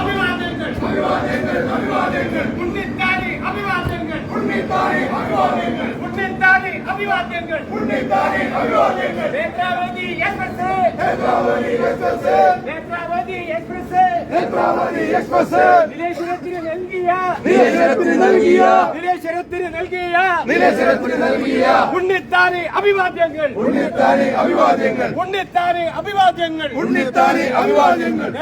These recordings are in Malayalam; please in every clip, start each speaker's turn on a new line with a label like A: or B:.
A: அபிவாதங்கள். அபிவாதங்கள்
B: அபிவாதங்கள். உன்னை
A: தானே அபிவாதங்கள்.
B: உன்னை தானே
A: அபிவாதங்கள். உன்னை
B: அபிவாத்தியங்கள். உன்னைத்தானே
A: அபிவாத்தியங்கள். Netravati
B: express Netravati
A: express Netravati
B: express Netravati
A: express நிலேஸ்வரத்திற்கு
B: நல்கியா? நிலேஸ்வரத்திற்கு
A: நல்கியா? நிலேஸ்வரத்திற்கு
B: நல்கியா? நிலேஸ்வரத்திற்கு
A: நல்கியா? உன்னைத்தானே
B: அபிவாத்தியங்கள். உன்னைத்தானே
A: அபிவாத்தியங்கள். உன்னைத்தானே
B: அபிவாத்தியங்கள்.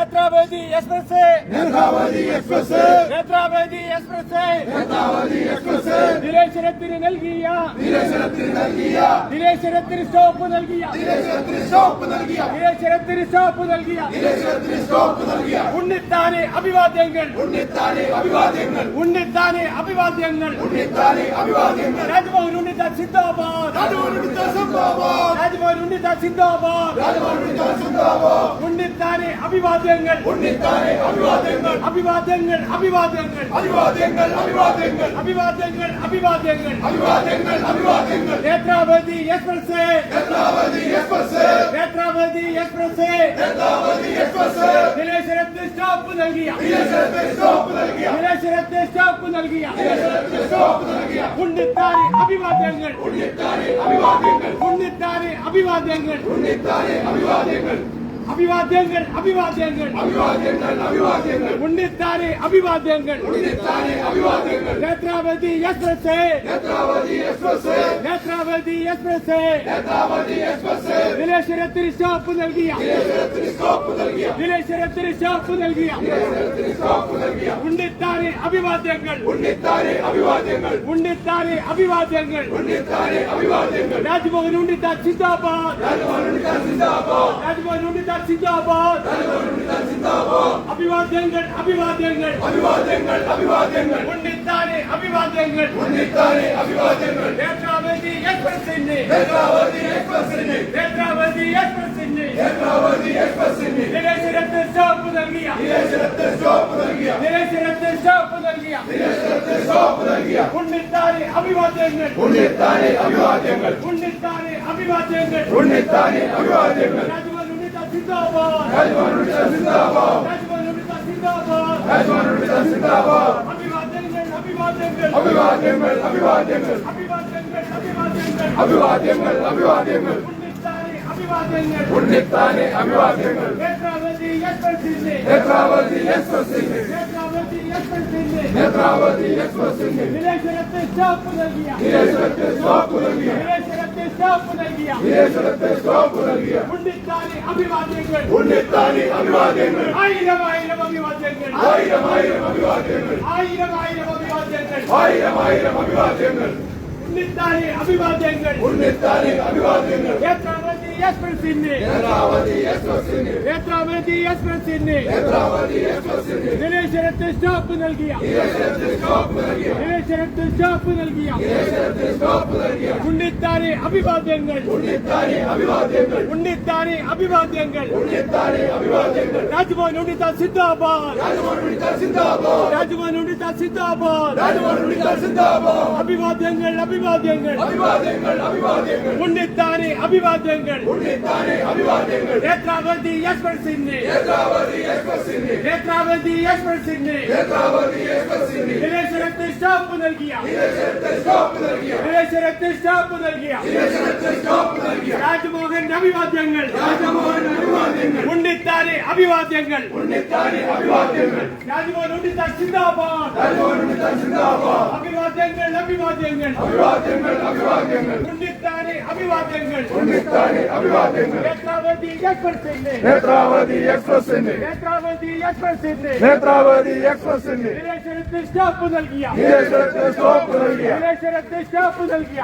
B: നൽകിയ.
A: നിലേശ്വരത്തിന്
B: സ്റ്റോപ്പ് നൽകിയ.
A: നിലേശ്വരത്തിന് സ്റ്റോപ്പ് നൽകിയ.
B: നിലേശ്വരത്തിന് സ്റ്റോപ്പ് നൽകിയ.
A: നിലേശ്വരത്തിന് സ്റ്റോപ്പ് നൽകിയ.
B: ഉണ്ണിത്താനെ അഭിവാദ്യങ്ങൾ.
A: ഉണ്ണിത്താനെ അഭിവാദ്യങ്ങൾ.
B: ഉണ്ണിത്താനെ അഭിവാദ്യങ്ങൾ.
A: ഉണ്ണിത്താനെ അഭിവാദ്യങ്ങൾ.
B: രാജ്ഭവൻ ഉണ്ണിത്താൻ സിന്ദാബാദ് രാജ്ഭവൻ ഉണ്ണിത്താൻ സിന്ദാബാദ്
A: സിന്ദാബാദ്
B: ഉണ്ണിത്താനെ അഭിവാദ്യങ്ങൾ.
A: ഉണ്ണിത്താനെ അഭിവാദ്യങ്ങൾ.
B: അഭിവാദ്യങ്ങൾ അഭിവാദ്യങ്ങൾ.
A: അഭിവാദ്യങ്ങൾ അഭിവാദ്യങ്ങൾ.
B: അഭിവാദ്യങ്ങൾ അഭിവാദ്യങ്ങൾ.
A: അഭിവാദ്യങ്ങൾ അഭിവാദ്യങ്ങൾ.
B: नेत्रावती एक्सप्रेस
A: से नेत्रावती
B: एक्सप्रेस से
A: नेत्रावती एक्सप्रेस
B: से नेत्रावती एक्सप्रेस
A: से निलेश रत्न
B: स्टॉप नल गया
A: निलेश रत्न स्टॉप
B: नल गया निलेश रत्न स्टॉप नल गया निलेश रत्न स्टॉप नल गया ഉണ്ണിത്താരെ അഭിവാദ്യങ്ങൾ
A: ഉണ്ണിത്താരെ അഭിവാദ്യങ്ങൾ
B: ഉണ്ണിത്താരെ അഭിവാദ്യങ്ങൾ
A: ഉണ്ണിത്താരെ അഭിവാദ്യങ്ങൾ
B: അഭിവാദ്യങ്ങൾ അഭിവാദ്യങ്ങൾ
A: അഭിവാദ്യങ്ങൾ അഭിവാദ്യങ്ങൾ
B: ഉണ്ണിത്താനെ അഭിവാദ്യങ്ങൾ
A: ഉണ്ണിത്താനെ അഭിവാദ്യങ്ങൾ
B: Netravati express
A: Netravati express
B: Netravati express
A: Netravati express
B: നിലേശ്വരത്തിന് stop നൽകിയ
A: നിലേശ്വരത്തിന് സ്റ്റോപ്പ് നൽകിയ
B: നിലേശ്വരത്തിന് സ്റ്റോപ്പ് നൽകിയ
A: നിലേശ്വരത്തിന് സ്റ്റോപ്പ് നൽകിയ
B: ഉണ്ണിത്താനെ അഭിവാദ്യങ്ങൾ
A: ഉണ്ണിത്താനെ അഭിവാദ്യങ്ങൾ
B: ഉണ്ണിത്താനെ അഭിവാദ്യങ്ങൾ
A: ഉണ്ണിത്താനെ അഭിവാദ്യങ്ങൾ
B: രാജ്ഭവൻ ഉണ്ണിത്താൻ സിന്ദാബാദ്
A: രാജഭവനുണ്ണിത്ത സിന്ദാബാദ്
B: രാജ്ഭവൻ ഉണ്ണിത്താൻ
A: രാജഭവനുണ്ണിത്ത സിന്ദാബാദ്
B: അഭിവാദ്യങ്ങൾ അഭിവാദ്യങ്ങൾ.
A: അഭിവാദ്യങ്ങൾ അഭിവാദ്യങ്ങൾ
B: ഉണ്ണിത്താനെ അഭിവാദ്യങ്ങൾ.
A: ഉണ്ണിത്താനെ അഭിവാദ്യങ്ങൾ
B: നേത്രാവതി എക്സ്പ്രസിന്
A: നേത്രാവതി എക്സ്പ്രസിന്
B: നേത്രാവതി എക്സ്പ്രസിന്
A: നേത്രാവതി എക്സ്പ്രസിന്
B: നിലേശ്വരത്തിന് സ്റ്റോപ്പ് നൽകിയ.
A: നിലേശ്വരത്തിന് സ്റ്റോപ്പ് നൽകിയ
B: നിലേശ്വരത്തിന് സ്റ്റോപ്പ് നൽകിയ
A: നിലേശ്വരത്തിന് സ്റ്റോപ്പ് നൽകിയ.
B: ഉണ്ണിത്താനെ അഭിവാദ്യങ്ങൾ.
A: ഉണ്ണിത്താനെ അഭിവാദ്യങ്ങൾ.
B: ഉണ്ണിത്താനെ അഭിവാദ്യങ്ങൾ.
A: ഉണ്ണിത്താനെ അഭിവാദ്യങ്ങൾ.
B: जिंदाबाद हैदराबाद
A: उड़ीसा जिंदाबाद
B: हैदराबाद उड़ीसा जिंदाबाद
A: हैदराबाद उड़ीसा
B: जिंदाबाद अभिवादन
A: अभिवादन अभिवादन
B: अभिवादन अभिवादन
A: अभिवादन अभिवादन
B: ഉണ്ണിത്താനെ അഭിവാദ്യങ്ങൾ. നേത്രാവതി എക്സ്പ്രസിന്റെ
A: നേത്രാവതി എക്സ്പ്രസിന്റെ
B: നേത്രാവതി എക്സ്പ്രസിന്റെ
A: നേത്രാവതി എക്സ്പ്രസിന്റെ
B: നിലേശ്വരത്തെ സ്റ്റോപ്പ് നൽകിയ
A: നിലേശ്വരത്തെ സ്റ്റോപ്പ് നൽകിയ
B: നിലേശ്വര സ്റ്റോപ്പ് നൽകിയ
A: നിലേശ്വരത്തിന് സ്റ്റോപ്പ് നൽകിയ
B: ഉണ്ണിത്താനെ അഭിവാദ്യങ്ങൾ.
A: ഉണ്ണിത്താനെ അഭിവാദ്യങ്ങൾ.
B: ആയിരം ആയിരം അഭിവാദ്യങ്ങൾ.
A: ആയിരം ആയിരം അഭിവാദ്യങ്ങൾ.
B: ആയിരം ആയിരം അഭിവാദ്യങ്ങൾ.
A: ആയിരം ആയിരം അഭിവാദ്യങ്ങൾ.
B: ഉണ്ണിത്താനെ അഭിവാദ്യങ്ങൾ.
A: ഉണ്ണിത്താനെ അഭിവാദ്യങ്ങൾ.
B: നേത്രാവതി എക്സ്പ്രസിന്
A: നേത്രാവതി എക്സ്പ്രസിന്
B: നേത്രാവതി എക്സ്പ്രസിന്
A: നേത്രാവതി എക്സ്പ്രസിന്
B: നിലേശ്വരത്ത് സ്റ്റോപ്പ് നൽകിയ.
A: നിലേശ്വരത്ത് സ്റ്റോപ്പ് നൽകിയ.
B: ഉണ്ണിത്താരെ അഭിവാദ്യങ്ങൾ.
A: ഉണ്ണിത്താരെ അഭിവാദ്യങ്ങൾ.
B: രാജ്ഭവൻ
A: ഉണ്ണിത്ത സിദ്ധാബാദ്
B: രാജ്ഭവൻ
A: ഉണ്ണിത്ത സിദ്ധാബാദ്
B: അഭിവാദ്യങ്ങൾ അഭിവാദ്യങ്ങൾ.
A: ഉണ്ണിത്താരെ അഭിവാദ്യങ്ങൾ.
B: നേത്രാവതി
A: എക്സ്പ്രസിന് അഭിവാദ്യങ്ങൾ
B: നേത്രാവതി
A: നേത്രാവതി എക്സ്പ്രസിന്
B: നേത്രാവതി എക്സ്പ്രസിന്
A: നേത്രാവതി എക്സ്പ്രസിന്
B: സ്റ്റോപ്പ് നൽകിയ.
A: നിലേശ്വരത്തിന് സ്റ്റോപ്പ് നൽകിയ.
B: നിലേശ്വരത്തിന് സ്റ്റോപ്പ് നൽകിയ
A: നിലേശ്വരത്തിന് സ്റ്റോപ്പ് നൽകിയ
B: രാജ്മോഹൻ അഭിവാദ്യങ്ങൾ.
A: രാജമോഹൻ അഭിവാദ്യങ്ങൾ
B: ഉണ്ണിത്താനെ അഭിവാദ്യങ്ങൾ.
A: ഉണ്ണിത്താനെ അഭിവാദ്യങ്ങൾ
B: രാജ്മോഹൻ ഉണ്ണിത്താൻ സിന്ദാബാദ്
A: രാജഭവനുണ്ണിത്ത സിന്ദാബാദ്
B: അഭിവാദ്യങ്ങൾ അഭിവാദ്യങ്ങൾ.
A: അഭിവാദ്യങ്ങൾ അഭിവാദ്യങ്ങൾ
B: ഉണ്ണിത്താനെ അഭിവാദ്യങ്ങൾ.
A: ഉണ്ണിത്താനെ അഭിവാദ്യങ്ങൾ.
B: നേത്രാവതി
A: നേത്രാവതി
B: നേത്രാവതി എക്സ്പ്രസിന്.
A: നേത്രാവതി എക്സ്പ്രസിന്.
B: നിലേശ്വരത്തിന് സ്റ്റോപ്പ് നൽകിയ.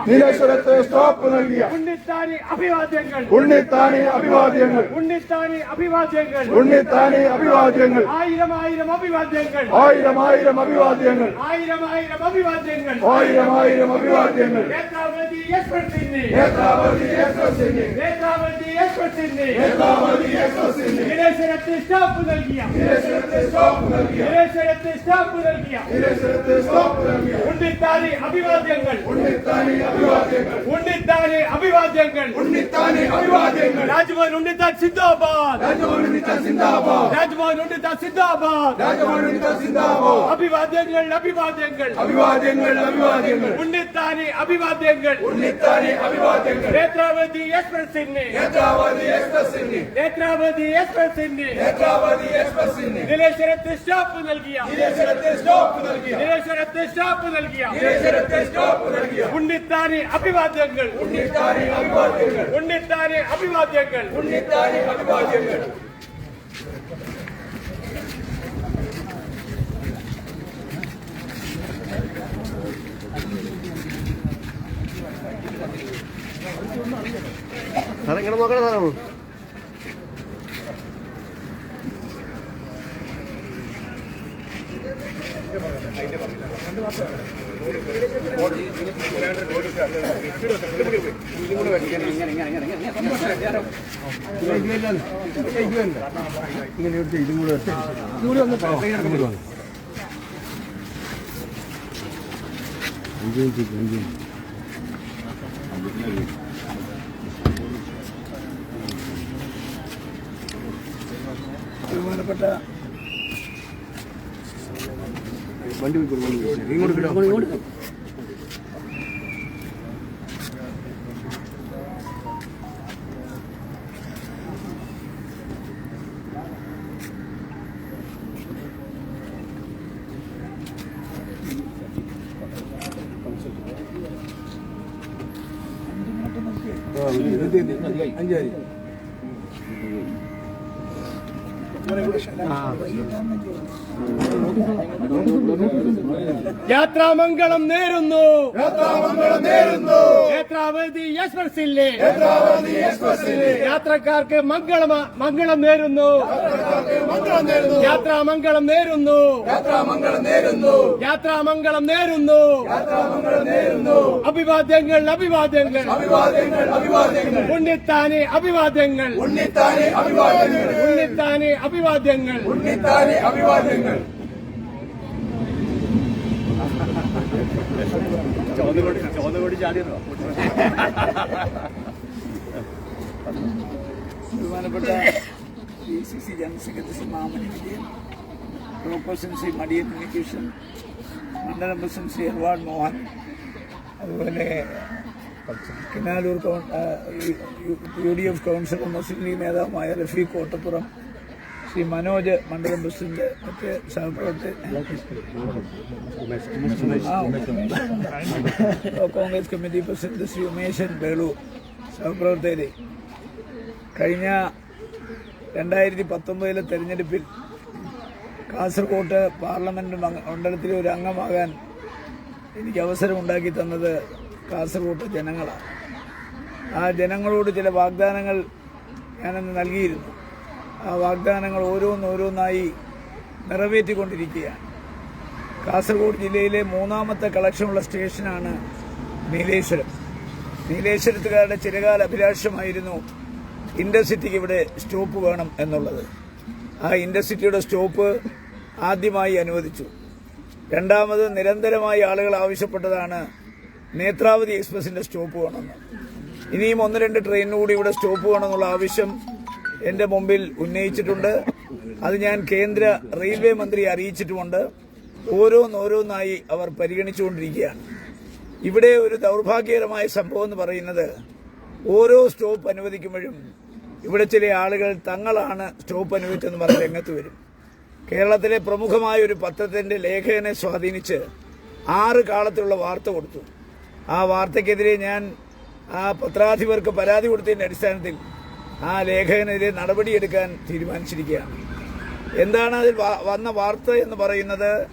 A: നീലേശ്വരത്തിന് സ്റ്റോപ്പ് നൽകിയ.
B: ഉണ്ണിത്താനെ അഭിവാദ്യങ്ങൾ.
A: ഉണ്ണിത്താനി അഭിവാദ്യങ്ങൾ.
B: ഉണ്ണിത്താനി അഭിവാദ്യങ്ങൾ.
A: ഉണ്ണിത്താനി അഭിവാദ്യങ്ങൾ.
B: ആയിരം ആയിരം അഭിവാദ്യങ്ങൾ.
A: ആയിരം ആയിരം അഭിവാദ്യങ്ങൾ.
B: ആയിരം ആയിരം അഭിവാദ്യങ്ങൾ.
A: ആയിരം ആയിരം അഭിവാദ്യങ്ങൾ.
B: നേത്രാവതി എക്സ്പ്രസിന്.
A: നേത്രാവതി എക്സ്പ്രസിന്.
B: നേത്രാവതി എക്സ്പ്രസിന്.
A: നേത്രാവതി എക്സ്പ്രസിന്.
B: നിരേശ്വരത്തെ സ്റ്റാഫ് നൽകിയ
A: നിരസനത്തെ സ്റ്റോപ്പ് നൽകിയ
B: നിരേശ്വരത്തെ സ്റ്റാഫ് നൽകിയ
A: നിരസനത്തെ സ്റ്റോപ്പ് നൽകിയ
B: ഉണ്ണിത്താനി അഭിവാദ്യങ്ങൾ
A: ഉണ്ണിത്താനി അഭിവാദ്യങ്ങൾ
B: ഉണ്ണിത്താനി അഭിവാദ്യങ്ങൾ
A: ഉണ്ണിത്താനി അഭിവാദ്യങ്ങൾ
B: രാജ്മോഹൻ ഉണ്ണിത്താൻ സിന്ദാബാദ്
A: രാജമോഹനിത്ത സിന്ദാബാദ്
B: രാജ്മോഹൻ ഉണ്ണിത്താൻ സിന്ദാബാദ്
A: രാജമോഹനിത്ത സിന്ദാബാദ്
B: അഭിവാദ്യങ്ങൾ അഭിവാദ്യങ്ങൾ
A: അഭിവാദ്യങ്ങൾ അഭിവാദ്യങ്ങൾ
B: ഉണ്ണിത്താനി അഭിവാദ്യങ്ങൾ
A: ഉണ്ണിത്താനി അഭിവാദ്യങ്ങൾ
B: നേത്രാവതി എക്സ്പ്രസിന്
A: നേത്രാവതി എക്സ്പ്രസിന്
B: നേത്രാവതി എക്സ്പ്രസിന്.
A: നേത്രാവതി എക്സ്പ്രസിന്.
B: നിലേശ്വരത്തെ സ്റ്റാഫ് നൽകിയ.
A: നിരസനത്തെ സ്റ്റോപ്പ് നൽകിയ.
B: നിലേശ്വരത്തെ സ്റ്റാഫ് നൽകിയ.
A: നിരസനത്തെ സ്റ്റോപ്പ് നൽകിയ.
B: ഉണ്ണിത്താനെ അഭിവാദ്യങ്ങൾ.
A: ഉണ്ണിത്താനെ അഭിവാദ്യങ്ങൾ.
B: ഉണ്ണിത്താനെ അഭിവാദ്യങ്ങൾ.
A: ഉണ്ണിത്താനി അഭിവാദ്യങ്ങൾ.
C: സാറേ ഇങ്ങനെ നോക്കണം സാറാണ് ഇങ്ങനെ ഇതും കൂടെ ഇതുകൂടി ഒന്ന് ഇങ്ങോട്ട് വന്നു അഞ്ച് മിനിറ്റ് അഞ്ച് മിനിറ്റ്
A: ബഹുമാനപ്പെട്ട
C: വണ്ടി. ഇങ്ങോട്ട് ഇങ്ങോട്ട് അഞ്ചാരി
B: യാത്രാമംഗളം നേരുന്നു.
A: യാത്രാമംഗളം നേരുന്നു.
B: നേത്രാവതി എക്സ്പ്രസിലെ
A: നേത്രാവതി എക്സ്പ്രസിന്
B: യാത്രക്കാർക്ക് മംഗളം മംഗളം നേരുന്നു.
A: മംഗളം നേരുന്നു.
B: യാത്രാമംഗളം നേരുന്നു.
A: യാത്രാമംഗളം നേരുന്നു.
B: യാത്രാമംഗളം നേരുന്നു.
A: യാത്രാമംഗളം നേരുന്നു.
B: അഭിവാദ്യങ്ങൾ അഭിവാദ്യങ്ങൾ.
A: അഭിവാദ്യങ്ങൾ അഭിവാദ്യങ്ങൾ.
B: ഉണ്ണിത്താനെ അഭിവാദ്യങ്ങൾ.
A: ഉണ്ണിത്താനെ അഭിവാദ്യങ്ങൾ.
B: ഉണ്ണിത്താനെ അഭിവാദ്യങ്ങൾ.
A: ഉണ്ണിത്താനെ അഭിവാദ്യങ്ങൾ.
D: ബഹുമാനപ്പെട്ട D C C general secretary Shri Mamani Vijayan block president Shri Madiyan Unnikrishnan മണ്ഡലം പ്രസിഡന്റ് ശ്രീ എർവാഡ് മോഹൻ അതുപോലെ കിനാലൂർ കൗൺ- ആ, U- U- U D F councillor Muslim league നേതാവുമായ റഫീഖ് കോട്ടപ്പുറം ശ്രീ മനോജ് മണ്ഡലം പ്രസിഡന്റ് മറ്റ് സഹപ്രവർത്തി കോൺഗ്രസ് കമ്മിറ്റി പ്രസിഡന്റ് ശ്രീ ഉമേശൻ ബേളു സഹപ്രവർത്തകരെ കഴിഞ്ഞ രണ്ടായിരത്തി പത്തൊമ്പതിലെ തെരഞ്ഞെടുപ്പിൽ കാസർകോട്ട് പാർലമെന്റ് മണ്ഡലത്തിലെ ഒരു അംഗമാകാൻ എനിക്ക് അവസരമുണ്ടാക്കി തന്നത് കാസർകോട്ട് ജനങ്ങളാണ്. ആ ജനങ്ങളോട് ചില വാഗ്ദാനങ്ങൾ ഞാനന്ന് നൽകിയിരുന്നു. വാഗ്ദാനങ്ങൾ ഓരോന്നോരോന്നായി നിറവേറ്റിക്കൊണ്ടിരിക്കുകയാണ്. കാസർഗോഡ് ജില്ലയിലെ മൂന്നാമത്തെ കളക്ഷനുള്ള സ്റ്റേഷനാണ് നീലേശ്വരം. നീലേശ്വരത്തുകാരുടെ ചിരകാല അഭിലാഷമായിരുന്നു ഇൻഡർസിറ്റിക്ക് ഇവിടെ സ്റ്റോപ്പ് വേണം എന്നുള്ളത്. ആ ഇൻഡർസിറ്റിയുടെ സ്റ്റോപ്പ് ആദ്യമായി അനുവദിച്ചു. രണ്ടാമത് നിരന്തരമായി ആളുകൾ ആവശ്യപ്പെട്ടതാണ് നേത്രാവതി എക്സ്പ്രസിന്റെ സ്റ്റോപ്പ് വേണമെന്ന്. ഇനിയും ഒന്ന് രണ്ട് ട്രെയിനിനുകൂടി ഇവിടെ സ്റ്റോപ്പ് വേണമെന്നുള്ള ആവശ്യം എന്റെ മുമ്പിൽ ഉന്നയിച്ചിട്ടുണ്ട്. അത് ഞാൻ കേന്ദ്ര റെയിൽവേ മന്ത്രിയെ അറിയിച്ചിട്ടുമുണ്ട്. ഓരോന്നോരോന്നായി അവർ പരിഗണിച്ചുകൊണ്ടിരിക്കുകയാണ്. ഇവിടെ ഒരു ദൗർഭാഗ്യകരമായ സംഭവം എന്ന് പറയുന്നത് ഓരോ സ്റ്റോപ്പ് അനുവദിക്കുമ്പോഴും ഇവിടെ ചില ആളുകൾ തങ്ങളാണ് സ്റ്റോപ്പ് അനുവദിച്ചെന്ന് പറഞ്ഞ് രംഗത്ത് വരും. കേരളത്തിലെ പ്രമുഖമായ ഒരു പത്രത്തിന്റെ ലേഖകനെ സ്വാധീനിച്ച് ആറ് കാലത്തുള്ള വാർത്ത കൊടുത്തു. ആ വാർത്തയ്ക്കെതിരെ ഞാൻ ആ പത്രാധിപർക്ക് പരാതി കൊടുത്തതിന്റെ അടിസ്ഥാനത്തിൽ ആ ലേഖകനെതിരെ നടപടിയെടുക്കാൻ തീരുമാനിച്ചിരിക്കുകയാണ്. എന്താണ് അതിൽ വന്ന വാർത്ത എന്ന് പറയുന്നത്?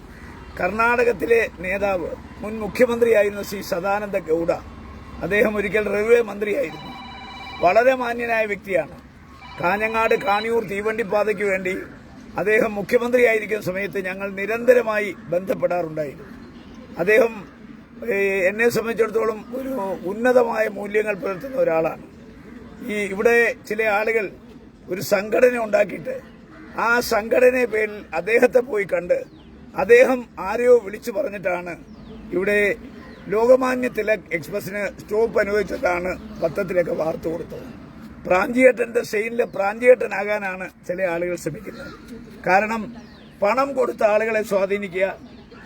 D: കർണാടകത്തിലെ നേതാവ് മുൻ മുഖ്യമന്ത്രിയായിരുന്ന ശ്രീ സദാനന്ദ ഗൗഡ അദ്ദേഹം ഒരിക്കൽ റെയിൽവേ മന്ത്രിയായിരുന്നു. വളരെ മാന്യനായ വ്യക്തിയാണ്. കാഞ്ഞങ്ങാട് കാണിയൂർ തീവണ്ടിപ്പാതയ്ക്ക് വേണ്ടി അദ്ദേഹം മുഖ്യമന്ത്രിയായിരിക്കുന്ന സമയത്ത് ഞങ്ങൾ നിരന്തരമായി ബന്ധപ്പെടാറുണ്ടായിരുന്നു. അദ്ദേഹം എന്നെ സംബന്ധിച്ചിടത്തോളം ഒരു ഉന്നതമായ മൂല്യങ്ങൾ പുലർത്തുന്ന ഒരാളാണ്. ഈ ഇവിടെ ചില ആളുകൾ ഒരു സംഘടന ഉണ്ടാക്കിയിട്ട് ആ സംഘടനയെ പേരിൽ അദ്ദേഹത്തെ പോയി കണ്ട് അദ്ദേഹം ആരെയോ വിളിച്ചു പറഞ്ഞിട്ടാണ് ഇവിടെ ലോകമാന്യ തിലക് എക്സ്പ്രസിന് സ്റ്റോപ്പ് അനുവദിച്ചിട്ടാണ് പത്രത്തിലൊക്കെ വാർത്ത കൊടുത്തത്. പ്രാഞ്ചിയേട്ടന്റെ സെയിനിലെ പ്രാഞ്ചിയേട്ടനാകാനാണ് ചില ആളുകൾ ശ്രമിക്കുന്നത്. കാരണം പണം കൊടുത്ത ആളുകളെ സ്വാധീനിക്കുക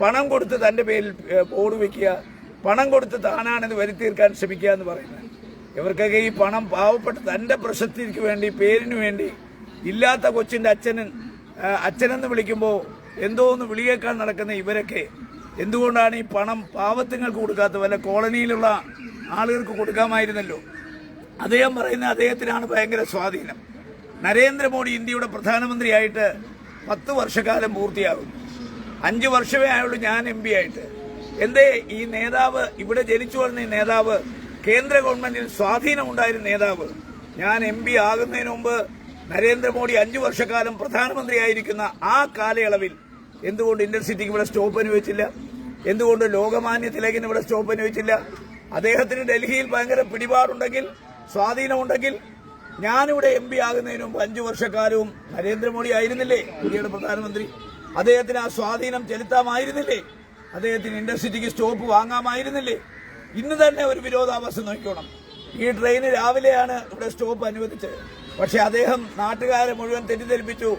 D: പണം കൊടുത്ത് തന്റെ പേരിൽ ബോർഡ് വയ്ക്കുക പണം കൊടുത്ത് താനാണെന്ന് വരുത്തീർക്കാൻ ശ്രമിക്കുക എന്ന് പറയുന്നത്. ഇവർക്കൊക്കെ ഈ പണം പാവപ്പെട്ട തന്റെ പ്രശസ്തിക്ക് വേണ്ടി പേരിന് വേണ്ടി ഇല്ലാത്ത കൊച്ചിന്റെ അച്ഛനൻ അച്ഛനെന്ന് വിളിക്കുമ്പോൾ എന്തോ ഒന്ന് വിളിയേക്കാൻ നടക്കുന്ന ഇവരൊക്കെ എന്തുകൊണ്ടാണ് ഈ പണം പാവത്തുങ്ങൾക്ക് കൊടുക്കാത്ത വല്ല കോളനിയിലുള്ള ആളുകൾക്ക് കൊടുക്കാമായിരുന്നല്ലോ. അദ്ദേഹം പറയുന്ന അദ്ദേഹത്തിനാണ് ഭയങ്കര സ്വാധീനം. നരേന്ദ്രമോദി ഇന്ത്യയുടെ പ്രധാനമന്ത്രിയായിട്ട് പത്ത് വർഷക്കാലം പൂർത്തിയാകുന്നു അഞ്ച് വർഷമേ ആയുള്ളൂ ഞാൻ എം പി ആയിട്ട്. എന്തേ ഈ നേതാവ് ഇവിടെ ജനിച്ചു വളർന്ന ഈ നേതാവ് കേന്ദ്ര ഗവൺമെന്റിൽ സ്വാധീനമുണ്ടായിരുന്ന നേതാവ്. ഞാൻ എം പി ആകുന്നതിന് മുമ്പ് നരേന്ദ്രമോദി അഞ്ചു വർഷക്കാലം പ്രധാനമന്ത്രിയായിരിക്കുന്ന ആ കാലയളവിൽ എന്തുകൊണ്ട് ഇന്റർസിറ്റിക്ക് ഇവിടെ സ്റ്റോപ്പ് അനുവദിച്ചില്ല എന്തുകൊണ്ട് ലോകമാന്യ തിലകിന് ഇവിടെ സ്റ്റോപ്പ് അനുവദിച്ചില്ല അദ്ദേഹത്തിന് ഡൽഹിയിൽ ഭയങ്കര പിടിപാടുണ്ടെങ്കിൽ സ്വാധീനമുണ്ടെങ്കിൽ ഞാനിവിടെ എം പി ആകുന്നതിന് മുമ്പ് അഞ്ചു വർഷക്കാലവും നരേന്ദ്രമോദി ആയിരുന്നില്ലേ? ഇന്ത്യയുടെ പ്രധാനമന്ത്രി. അദ്ദേഹത്തിന് ആ സ്വാധീനം ചെലുത്താമായിരുന്നില്ലേ? അദ്ദേഹത്തിന് ഇന്റർസിറ്റിക്ക് സ്റ്റോപ്പ് വാങ്ങാമായിരുന്നില്ലേ? ഇന്ന് തന്നെ ഒരു വിരോധാഭാസം നോക്കിക്കോണം. ഈ ട്രെയിന് രാവിലെയാണ് ഇവിടെ സ്റ്റോപ്പ് അനുവദിച്ചത്. പക്ഷെ അദ്ദേഹം നാട്ടുകാരെ മുഴുവൻ തെറ്റിദ്ധരിപ്പിച്ചു.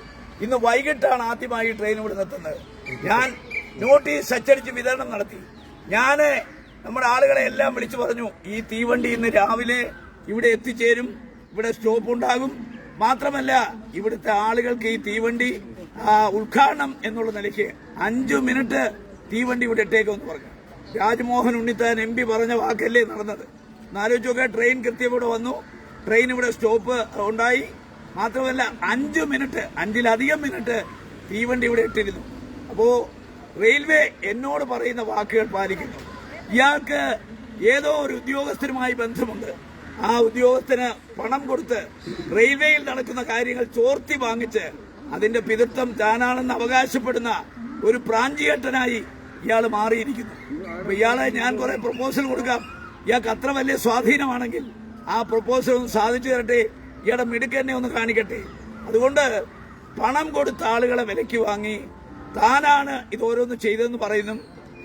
D: ഇന്ന് വൈകിട്ടാണ് ആദ്യമായി ട്രെയിൻ ഇവിടെ നിർത്തുന്നത് ഞാൻ നോട്ടീസ് അച്ചടിച്ച് വിതരണം നടത്തി. ഞാൻ നമ്മുടെ ആളുകളെ എല്ലാം വിളിച്ചു പറഞ്ഞു ഈ തീവണ്ടി ഇന്ന് രാവിലെ ഇവിടെ എത്തിച്ചേരും. ഇവിടെ സ്റ്റോപ്പ് ഉണ്ടാകും. മാത്രമല്ല ഇവിടുത്തെ ആളുകൾക്ക് ഈ തീവണ്ടി ഉദ്ഘാടനം എന്നുള്ള നിലയ്ക്ക് അഞ്ചു മിനിറ്റ് തീവണ്ടി ഇവിടെ ഇട്ടേക്കുമെന്ന് പറഞ്ഞു. രാജ്മോഹൻ ഉണ്ണിത്താൻ എം പി പറഞ്ഞ വാക്കല്ലേ നടന്നത്. എന്നാലോചിച്ച് ട്രെയിൻ കൃത്യം ഇവിടെ വന്നു. ട്രെയിൻ ഇവിടെ സ്റ്റോപ്പ് ഉണ്ടായി. മാത്രമല്ല അഞ്ച് മിനിറ്റ് അഞ്ചിലധികം മിനിറ്റ് തീവണ്ടി ഇവിടെ ഇട്ടിരുന്നു. അപ്പോ റെയിൽവേ എന്നോട് പറയുന്ന വാക്കുകൾ പാലിക്കുന്നു. ഇയാൾക്ക് ഏതോ ഒരു ഉദ്യോഗസ്ഥരുമായി ബന്ധമുണ്ട്. ആ ഉദ്യോഗസ്ഥന് പണം കൊടുത്ത് റെയിൽവേയിൽ നടക്കുന്ന കാര്യങ്ങൾ ചോർത്തി വാങ്ങിച്ച് അതിന്റെ പിതൃത്വം താനാണെന്ന് അവകാശപ്പെടുന്ന ഒരു പ്രാഞ്ചിയേട്ടനായി ഇയാൾ മാറിയിരിക്കുന്നു. അപ്പൊ ഇയാളെ ഞാൻ കുറേ പ്രപ്പോസൽ കൊടുക്കാം. ഇയാൾക്ക് അത്ര വലിയ സ്വാധീനമാണെങ്കിൽ ആ പ്രപ്പോസൽ ഒന്ന് സാധിച്ചു തരട്ടെ. ഇയാളുടെ മിടുക്കെന്നെ ഒന്ന് കാണിക്കട്ടെ. അതുകൊണ്ട് പണം കൊടുത്ത ആളുകളെ വിലയ്ക്ക് വാങ്ങി താനാണ് ഇതോരോന്ന് ചെയ്തതെന്ന് പറയുന്നു.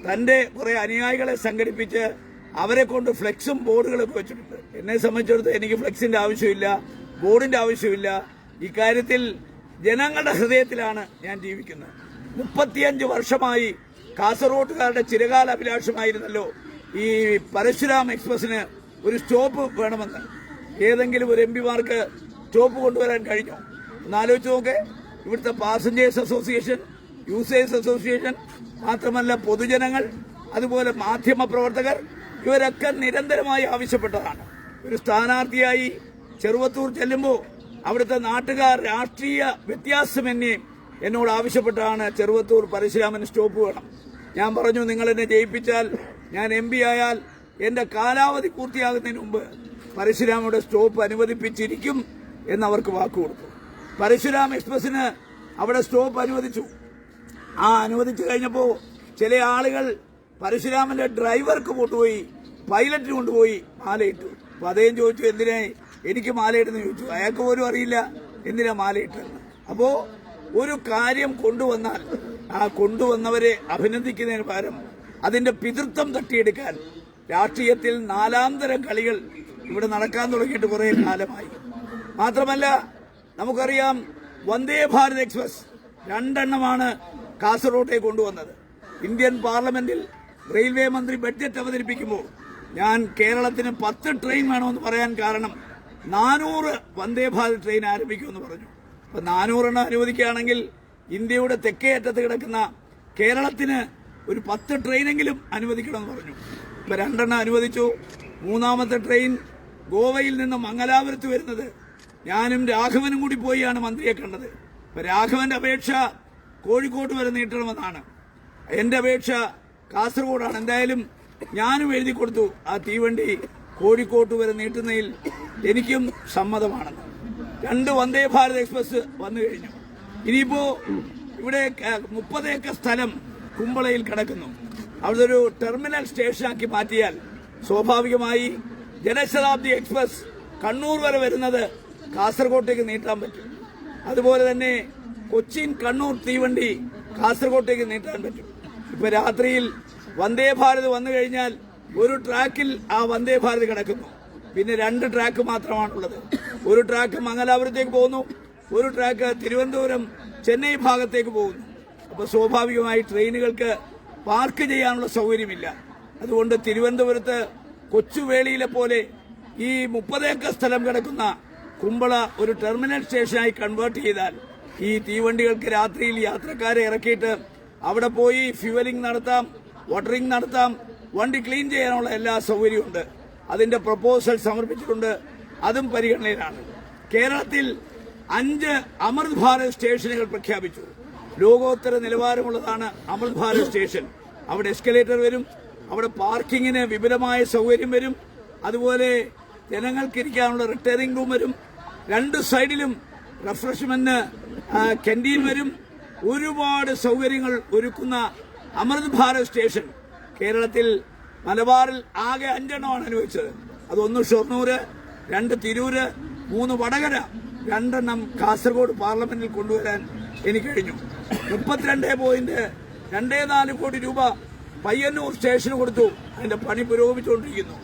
D: തന്റെ കുറേ അനുയായികളെ സംഘടിപ്പിച്ച് അവരെ കൊണ്ട് ഫ്ലെക്സും ബോർഡുകളൊക്കെ വെച്ചിട്ടുണ്ട്. എന്നെ സംബന്ധിച്ചിടത്തോളം എനിക്ക് ഫ്ലെക്സിന്റെ ആവശ്യമില്ല ബോർഡിന്റെ ആവശ്യമില്ല. ഇക്കാര്യത്തിൽ ജനങ്ങളുടെ ഹൃദയത്തിലാണ് ഞാൻ ജീവിക്കുന്നത്. മുപ്പത്തിയഞ്ച് വർഷമായി കാസർഗോട്ടുകാരുടെ ചിരകാല അഭിലാഷമായിരുന്നല്ലോ ഈ പരശുരാം എക്സ്പ്രസിന് ഒരു സ്റ്റോപ്പ് വേണമെന്ന്. ഏതെങ്കിലും ഒരു എം പിമാർക്ക് സ്റ്റോപ്പ് കൊണ്ടുവരാൻ കഴിഞ്ഞോ? ഒന്ന് ആലോചിച്ച് നോക്കേ. ഇവിടുത്തെ പാസഞ്ചേഴ്സ് അസോസിയേഷൻ യൂസേഴ്സ് അസോസിയേഷൻ മാത്രമല്ല പൊതുജനങ്ങൾ അതുപോലെ മാധ്യമ പ്രവർത്തകർ ഇവരൊക്കെ നിരന്തരമായി ആവശ്യപ്പെട്ടതാണ്. ഒരു സ്ഥാനാർത്ഥിയായി ചെറുവത്തൂർ ചെല്ലുമ്പോൾ അവിടുത്തെ നാട്ടുകാർ രാഷ്ട്രീയ വ്യത്യാസമെന്നെ എന്നോട് ആവശ്യപ്പെട്ടാണ് ചെറുവത്തൂർ പരശുരാമന് സ്റ്റോപ്പ് വേണം. ഞാൻ പറഞ്ഞു നിങ്ങൾ എന്നെ ജയിപ്പിച്ചാൽ ഞാൻ എം പി ആയാൽ എന്റെ കാലാവധി പൂർത്തിയാകുന്നതിന് മുമ്പ് പരശുരാമയുടെ സ്റ്റോപ്പ് അനുവദിപ്പിച്ചിരിക്കും എന്ന് അവർക്ക് വാക്ക് കൊടുത്തു. പരശുരാം എക്സ്പ്രസിന് അവിടെ സ്റ്റോപ്പ് അനുവദിച്ചു. ആ അനുവദിച്ചു കഴിഞ്ഞപ്പോൾ ചില ആളുകൾ പരശുരാമന്റെ ഡ്രൈവർക്ക് കൊണ്ടുപോയി പൈലറ്റിന് കൊണ്ടുപോയി മാലയിട്ടു. അപ്പൊ അദ്ദേഹം ചോദിച്ചു എന്തിനാ എനിക്ക് മാലയിട്ടെന്ന് ചോദിച്ചു. അയാൾക്ക് പോലും അറിയില്ല എന്തിനാ മാലയിട്ടെന്ന് അപ്പോ ഒരു കാര്യം കൊണ്ടുവന്നാൽ ആ കൊണ്ടുവന്നവരെ അഭിനന്ദിക്കുന്നതിന് പകരം അതിന്റെ പിതൃത്വം തട്ടിയെടുക്കാൻ രാഷ്ട്രീയത്തിൽ നാലാന്തരം കളികൾ ഇവിടെ നടക്കാൻ തുടങ്ങിയിട്ട് കുറെ കാലമായി. മാത്രമല്ല നമുക്കറിയാം വന്ദേ ഭാരത് എക്സ്പ്രസ് രണ്ടെണ്ണമാണ് കാസർഗോട്ടേക്ക് കൊണ്ടുവന്നത്. ഇന്ത്യൻ പാർലമെന്റിൽ റെയിൽവേ മന്ത്രി ബഡ്ജറ്റ് അവതരിപ്പിക്കുമ്പോൾ ഞാൻ കേരളത്തിന് പത്ത് ട്രെയിൻ വേണമെന്ന് പറയാൻ കാരണം നാനൂറ് വന്ദേ ഭാരത് ട്രെയിൻ ആരംഭിക്കുമെന്ന് പറഞ്ഞു. അപ്പൊ നാനൂറെണ്ണം അനുവദിക്കുകയാണെങ്കിൽ ഇന്ത്യയുടെ തെക്കേ അറ്റത്ത് കിടക്കുന്ന കേരളത്തിന് ഒരു പത്ത് ട്രെയിനെങ്കിലും അനുവദിക്കണമെന്ന് പറഞ്ഞു. ഇപ്പം രണ്ടെണ്ണം അനുവദിച്ചു. മൂന്നാമത്തെ ട്രെയിൻ ഗോവയിൽ നിന്ന് മംഗലാപുരത്ത് വരുന്നത് ഞാനും രാഘവനും കൂടി പോയിയാണ് മന്ത്രിയെ കണ്ടത്. ഇപ്പം രാഘവന്റെ അപേക്ഷ കോഴിക്കോട്ട് വരെ നീട്ടണമെന്നാണ്. എന്റെ അപേക്ഷ കാസർഗോഡാണ്. എന്തായാലും ഞാനും എഴുതി കൊടുത്തു ആ തീവണ്ടി കോഴിക്കോട്ട് വരെ നീട്ടുന്നതിൽ എനിക്കും സമ്മതമാണെന്ന്. രണ്ട് വന്ദേ ഭാരത് എക്സ്പ്രസ് വന്നു കഴിഞ്ഞു. ഇനിയിപ്പോ ഇവിടെ മുപ്പത് ഏക്കർ സ്ഥലം കുമ്പളയിൽ കിടക്കുന്നു. അവിടെ ഒരു ടെർമിനൽ സ്റ്റേഷനാക്കി മാറ്റിയാൽ സ്വാഭാവികമായി ജനശതാബ്ദി എക്സ്പ്രസ് കണ്ണൂർ വരെ വരുന്നത് കാസർഗോട്ടേക്ക് നീട്ടാൻ പറ്റും. അതുപോലെ തന്നെ കൊച്ചിൻ കണ്ണൂർ തീവണ്ടി കാസർഗോട്ടേക്ക് നീട്ടാൻ പറ്റും. ഇപ്പൊ രാത്രിയിൽ വന്ദേ ഭാരത് വന്നു കഴിഞ്ഞാൽ ഒരു ട്രാക്കിൽ ആ വന്ദേ ഭാരത് കിടക്കുന്നു. പിന്നെ രണ്ട് ട്രാക്ക് മാത്രമാണുള്ളത്. ഒരു ട്രാക്ക് മംഗലാപുരത്തേക്ക് പോകുന്നു. ഒരു ട്രാക്ക് തിരുവനന്തപുരം ചെന്നൈ ഭാഗത്തേക്ക് പോകുന്നു. അപ്പോൾ സ്വാഭാവികമായി ട്രെയിനുകൾക്ക് പാർക്ക് ചെയ്യാനുള്ള സൗകര്യമില്ല. അതുകൊണ്ട് തിരുവനന്തപുരത്ത് കൊച്ചുവേളിയിലെ പോലെ ഈ മുപ്പത് ഏക്കർ സ്ഥലം കിടക്കുന്ന കുമ്പള ഒരു ടെർമിനൽ സ്റ്റേഷനായി കൺവേർട്ട് ചെയ്താൽ ഈ തീവണ്ടികൾക്ക് രാത്രിയിൽ യാത്രക്കാരെ ഇറക്കിയിട്ട് അവിടെ പോയി ഫ്യൂവലിംഗ് നടത്താം വാട്ടറിംഗ് നടത്താം വണ്ടി ക്ലീൻ ചെയ്യാനുള്ള എല്ലാ സൗകര്യമുണ്ട് അതിന്റെ പ്രപ്പോസൽ സമർപ്പിച്ചിട്ടുണ്ട്. അതും പരിഗണനയിലാണ്. കേരളത്തിൽ അഞ്ച് അമൃത് ഭാരത് സ്റ്റേഷനുകൾ പ്രഖ്യാപിച്ചു. ലോകോത്തര നിലവാരമുള്ളതാണ് അമൃത് ഭാരത് സ്റ്റേഷൻ. അവിടെ എസ്കലേറ്റർ വരും അവിടെ പാർക്കിങ്ങിന് വിപുലമായ സൗകര്യം വരും അതുപോലെ ജനങ്ങൾക്ക് ഇരിക്കാനുള്ള റിട്ടയറിംഗ് റൂം വരും. രണ്ട് സൈഡിലും റിഫ്രഷ്മെന്റ് കന്റീൻ വരും. ഒരുപാട് സൗകര്യങ്ങൾ ഒരുക്കുന്ന അമൃത് ഭാരത് സ്റ്റേഷൻ. കേരളത്തിൽ മലബാറിൽ ആകെ അഞ്ചെണ്ണമാണ് അനുവദിച്ചത് അതൊന്ന് ഷൊർണൂര് രണ്ട് തിരൂര് മൂന്ന് വടകര രണ്ടെണ്ണം കാസർഗോഡ് പാർലമെന്റിൽ കൊണ്ടുവരാൻ എനിക്ക് കഴിഞ്ഞു. മുപ്പത്തിരണ്ട് പോയിന്റ് രണ്ടേ നാല് കോടി രൂപ പയ്യന്നൂർ സ്റ്റേഷന് കൊടുത്തു. അതിന്റെ പണി പുരോഗമിച്ചുകൊണ്ടിരിക്കുന്നു.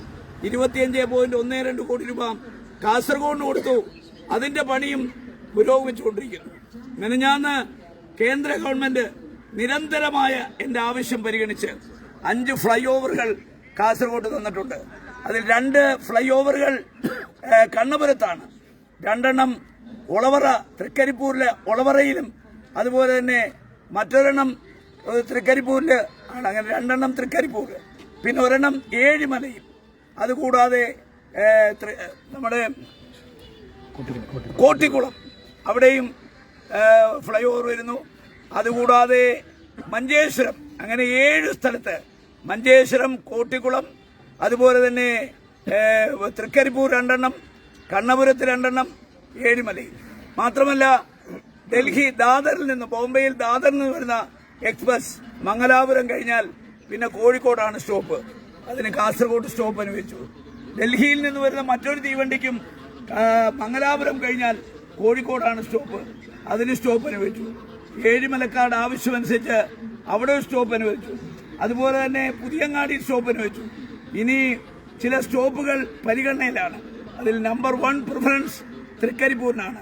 D: ഇരുപത്തിയഞ്ച് പോയിന്റ് ഒന്നേ രണ്ട് കോടി രൂപ കാസർഗോഡിന് കൊടുത്തു. അതിന്റെ പണിയും പുരോഗമിച്ചുകൊണ്ടിരിക്കുന്നു. മെനഞ്ഞാന്ന് കേന്ദ്ര ഗവൺമെന്റ് നിരന്തരമായ എന്റെ ആവശ്യം പരിഗണിച്ച് അഞ്ച് ഫ്ലൈ ഓവറുകൾ കാസർഗോഡ് തന്നിട്ടുണ്ട്. അതിൽ രണ്ട് ഫ്ലൈ ഓവറുകൾ കണ്ണപുരത്താണ്. രണ്ടെണ്ണം ഒളവറ തൃക്കരിപ്പൂരിലെ ഒളവറയിലും അതുപോലെ തന്നെ മറ്റൊരെണ്ണം തൃക്കരിപ്പൂരിൽ ആണ്. അങ്ങനെ രണ്ടെണ്ണം തൃക്കരിപ്പൂർ പിന്നെ ഒരെണ്ണം ഏഴിമലയിൽ അതുകൂടാതെ നമ്മുടെ കോട്ടിക്കുളം. അവിടെയും ഫ്ലൈ ഓവർ വരുന്നു. അതുകൂടാതെ മഞ്ചേശ്വരം. അങ്ങനെ ഏഴ് സ്ഥലത്ത് മഞ്ചേശ്വരം കോട്ടിക്കുളം അതുപോലെ തന്നെ തൃക്കരിപ്പൂർ രണ്ടെണ്ണം കണ്ണപുരത്ത് രണ്ടെണ്ണം ഏഴിമലയിൽ. മാത്രമല്ല ഡൽഹി ദാദറിൽ നിന്ന് ബോംബെയിൽ ദാദറിൽ നിന്ന് വരുന്ന എക്സ്പ്രസ് മംഗലാപുരം കഴിഞ്ഞാൽ പിന്നെ കോഴിക്കോടാണ് സ്റ്റോപ്പ്. അതിന് കാസർഗോഡ് സ്റ്റോപ്പ് അനുവദിച്ചു. ഡൽഹിയിൽ നിന്ന് വരുന്ന മറ്റൊരു തീവണ്ടിക്കും മംഗലാപുരം കഴിഞ്ഞാൽ കോഴിക്കോടാണ് സ്റ്റോപ്പ്. അതിന് സ്റ്റോപ്പ് അനുവദിച്ചു. ഏഴിമലക്കാട് ആവശ്യമനുസരിച്ച് അവിടെ ഒരു സ്റ്റോപ്പ് അനുവദിച്ചു. അതുപോലെ തന്നെ പുതിയങ്ങാടി സ്റ്റോപ്പ് അനുവദിച്ചു. ഇനി ചില സ്റ്റോപ്പുകൾ പരിഗണനയിലാണ്. അതിൽ നമ്പർ വൺ പ്രിഫറൻസ് തൃക്കരിപ്പൂരിനാണ്.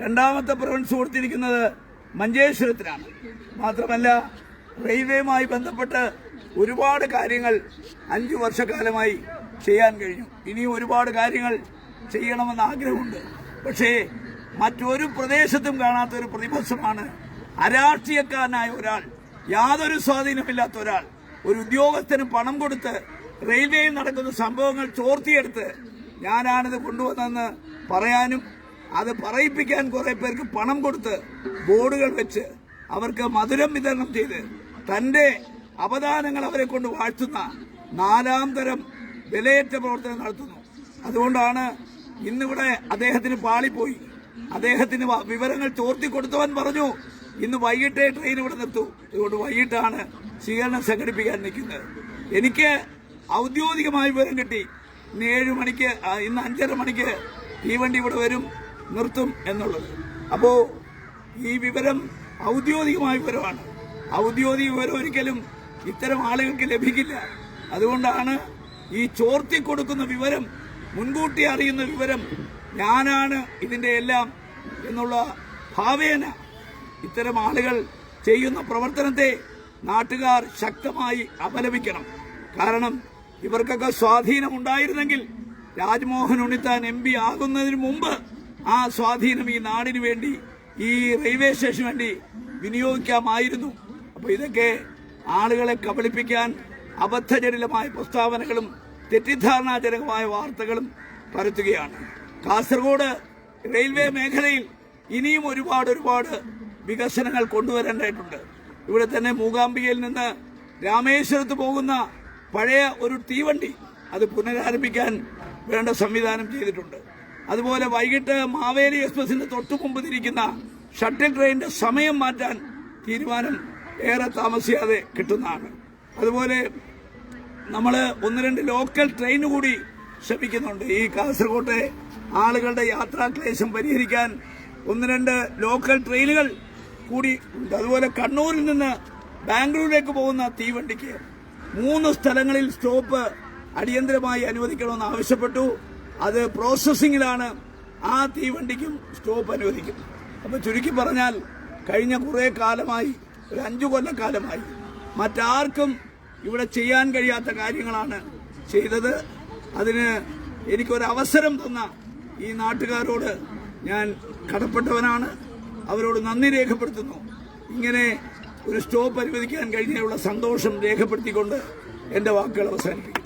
D: രണ്ടാമത്തെ പ്രിഫറൻസ് കൊടുത്തിരിക്കുന്നത് മഞ്ചേശ്വരത്തിനാണ്. മാത്രമല്ല റെയിൽവേയുമായി ബന്ധപ്പെട്ട് ഒരുപാട് കാര്യങ്ങൾ അഞ്ചു വർഷക്കാലമായി ചെയ്യാൻ കഴിഞ്ഞു. ഇനിയും ഒരുപാട് കാര്യങ്ങൾ ചെയ്യണമെന്ന് ആഗ്രഹമുണ്ട്. പക്ഷേ മറ്റൊരു പ്രദേശത്തും കാണാത്ത ഒരു പ്രതിഭാസമാണ് അരാഷ്ട്രീയക്കാരനായ ഒരാൾ യാതൊരു സ്വാധീനമില്ലാത്ത ഒരാൾ ഒരു ഉദ്യോഗസ്ഥന് പണം കൊടുത്ത് റെയിൽവേയിൽ നടക്കുന്ന സംഭവങ്ങൾ ചോർത്തിയെടുത്ത് ഞാനാണിത് കൊണ്ടുവന്നതെന്ന് പറയാനും അത് പറയിപ്പിക്കാൻ കുറെ പേർക്ക് പണം കൊടുത്ത് ബോർഡുകൾ വെച്ച് അവർക്ക് മധുരം വിതരണം ചെയ്ത് തന്റെ അവദാനങ്ങൾ അവരെ കൊണ്ട് വാഴ്ത്തുന്ന നാലാം തരം വിലയേറ്റ പ്രവർത്തനം നടത്തുന്നു. അതുകൊണ്ടാണ് ഇന്നിവിടെ അദ്ദേഹത്തിന് പാളിപ്പോയി. അദ്ദേഹത്തിന് വിവരങ്ങൾ ചോർത്തി കൊടുത്തവൻ പറഞ്ഞു ഇന്ന് വൈകിട്ടേ ട്രെയിൻ ഇവിടെ നിർത്തൂ. അതുകൊണ്ട് വൈകിട്ടാണ് സ്വീകരണം സംഘടിപ്പിക്കാൻ നിൽക്കുന്നത്. എനിക്ക് ഔദ്യോഗികമായ വിവരം കിട്ടി. ഇന്ന് ഏഴ് മണിക്ക് ഇന്ന് അഞ്ചര മണിക്ക് തീവണ്ടി ഇവിടെ വരും നിർത്തും എന്നുള്ളത്. അപ്പോൾ ഈ വിവരം ഔദ്യോഗികമായ വിവരമാണ്. ഔദ്യോഗിക വിവരം ഒരിക്കലും ഇത്തരം ആളുകൾക്ക് ലഭിക്കില്ല. അതുകൊണ്ടാണ് ഈ ചോർത്തി കൊടുക്കുന്ന വിവരം മുൻകൂട്ടി അറിയുന്ന വിവരം ഞാനാണ് ഇതിന്റെ എല്ലാം എന്നുള്ള ഭാവേന ഇത്തരം ആളുകൾ ചെയ്യുന്ന പ്രവർത്തനത്തെ നാട്ടുകാർ ശക്തമായി അപലപിക്കണം. കാരണം ഇവർക്കൊക്കെ സ്വാധീനമുണ്ടായിരുന്നെങ്കിൽ രാജ്മോഹൻ ഉണ്ണിത്താൻ എം പി ആകുന്നതിന് മുമ്പ് ആ സ്വാധീനം ഈ നാടിനു വേണ്ടി ഈ റെയിൽവേ സ്റ്റേഷന് വേണ്ടി വിനിയോഗിക്കാമായിരുന്നു. അപ്പൊ ഇതൊക്കെ ആളുകളെ കബളിപ്പിക്കാൻ അബദ്ധജടിലമായ പ്രസ്താവനകളും തെറ്റിദ്ധാരണാജനകമായ വാർത്തകളും പരത്തുകയാണ്. കാസർഗോഡ് റെയിൽവേ മേഖലയിൽ ഇനിയും ഒരുപാട് ഒരുപാട് വികസനങ്ങൾ കൊണ്ടുവരേണ്ടതായിട്ടുണ്ട് ഇവിടെ തന്നെ മൂകാംബികയിൽ നിന്ന് രാമേശ്വരത്ത് പോകുന്ന പഴയ ഒരു തീവണ്ടി അത് പുനരാരംഭിക്കാൻ വേണ്ട സംവിധാനം ചെയ്തിട്ടുണ്ട്. അതുപോലെ വൈകിട്ട് മാവേലി എക്സ്പ്രസിന്റെ തൊട്ടു മുമ്പ് തിരിക്കുന്ന ഷട്ടിൽ ട്രെയിനിന്റെ സമയം മാറ്റാൻ തീരുമാനം ഏറെ താമസിയാതെ കിട്ടുന്നതാണ്. അതുപോലെ നമ്മൾ ഒന്ന് രണ്ട് ലോക്കൽ ട്രെയിൻ കൂടി ശ്രമിക്കുന്നുണ്ട്. ഈ കാസർകോട്ടെ ആളുകളുടെ യാത്രാക്ലേശം പരിഹരിക്കാൻ ഒന്ന് രണ്ട് ലോക്കൽ ട്രെയിനുകൾ കൂടി ഉണ്ട്. അതുപോലെ കണ്ണൂരിൽ നിന്ന് ബാംഗ്ലൂരിലേക്ക് പോകുന്ന തീവണ്ടിക്ക് മൂന്ന് സ്ഥലങ്ങളിൽ സ്റ്റോപ്പ് അടിയന്തരമായി അനുവദിക്കണമെന്ന് ആവശ്യപ്പെട്ടു. അത് പ്രോസസ്സിങ്ങിലാണ്. ആ തീവണ്ടിക്കും സ്റ്റോപ്പ് അനുവദിക്കും. അപ്പോൾ ചുരുക്കി പറഞ്ഞാൽ കഴിഞ്ഞ കുറേ കാലമായി ഒരു അഞ്ചു കൊല്ലക്കാലമായി മറ്റാർക്കും ഇവിടെ ചെയ്യാൻ കഴിയാത്ത കാര്യങ്ങളാണ് ചെയ്തത്. അതിന് എനിക്കൊരു അവസരം തന്ന ഈ നാട്ടുകാരോട് ഞാൻ കടപ്പെട്ടവനാണ്. അവരോട് നന്ദി രേഖപ്പെടുത്തുന്നു. ഇങ്ങനെ ഒരു സ്റ്റോപ്പ് അനുവദിക്കാൻ കഴിഞ്ഞുള്ള സന്തോഷം രേഖപ്പെടുത്തിക്കൊണ്ട് എന്റെ വാക്കുകൾ അവസാനിപ്പിക്കും